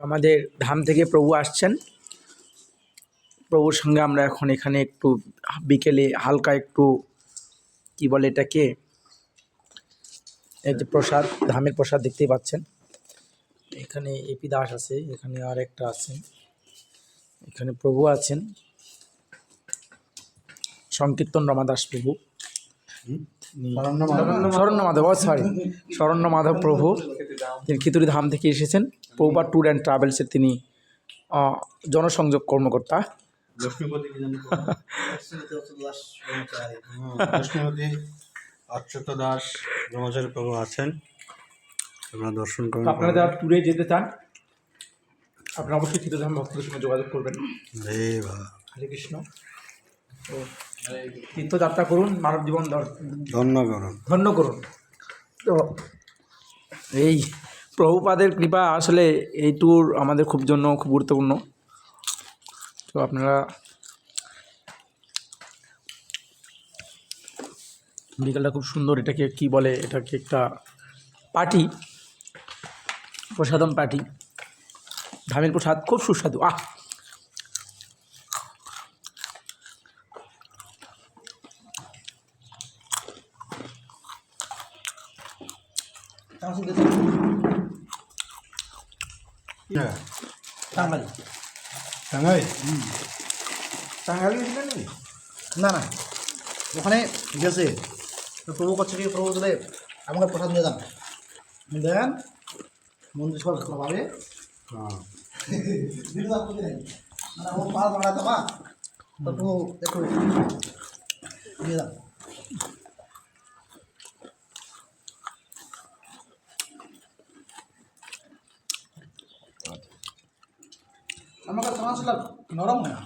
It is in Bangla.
আমাদের ধাম থেকে প্রভু আসছেন। প্রভুর সঙ্গে আমরা এখন এখানে একটু বিকেলে হালকা একটু, কি বলে এটাকে, এই যে প্রসাদ, ধামের প্রসাদ দেখতেই পাচ্ছেন। এখানে এপি দাস আছে, এখানে আর একটা আছেন এখানে প্রভু আছেন। সংকীর্তন রমাদাস প্রভু। শরণ্য মাধব সরি শরণ্য মাধব প্রভু তিনি খিতুরি ধাম থেকে এসেছেন। প্রভুপার ট্যুর অ্যান্ড ট্রাভেলসের তিনি জনসংযোগ কর্মকর্তা। লক্ষ্মীপতি অচ্যুত দাস ব্রহ্মচারী প্রভু আছেন। আপনারা দর্শন করুন। আপনারা যারা ট্যুরে যেতে চান আপনারা অবশ্যই ভক্তদের সঙ্গে যোগাযোগ করবেন। হরে কৃষ্ণ। তো তীর্থযাত্রা করুন মানব জীবন ধন্য করুন। ধন্য করুন। তো এই প্রভুপাদের কৃপা আসলে এই ট্যুর আমাদের খুব জন্য খুব গুরুত্বপূর্ণ। তো আপনারা বিকালটা খুব সুন্দর এটাকে কি বলে? এটাকে একটা পার্টি প্রসাদন পার্টি ধামের প্রসাদ খুব সুস্বাদু। আহ! টাঙ্গাই গেছিলেন নাকি? না না। ওখানে গেছে। প্রভু করছে কি প্রভু বলে আমাকে প্রসাদ নিয়ে যান। দেন মন্দির সব ও পাল বানাতো মা তো প্রভু দেখো নিয়ে যান। नमक संसल नरम है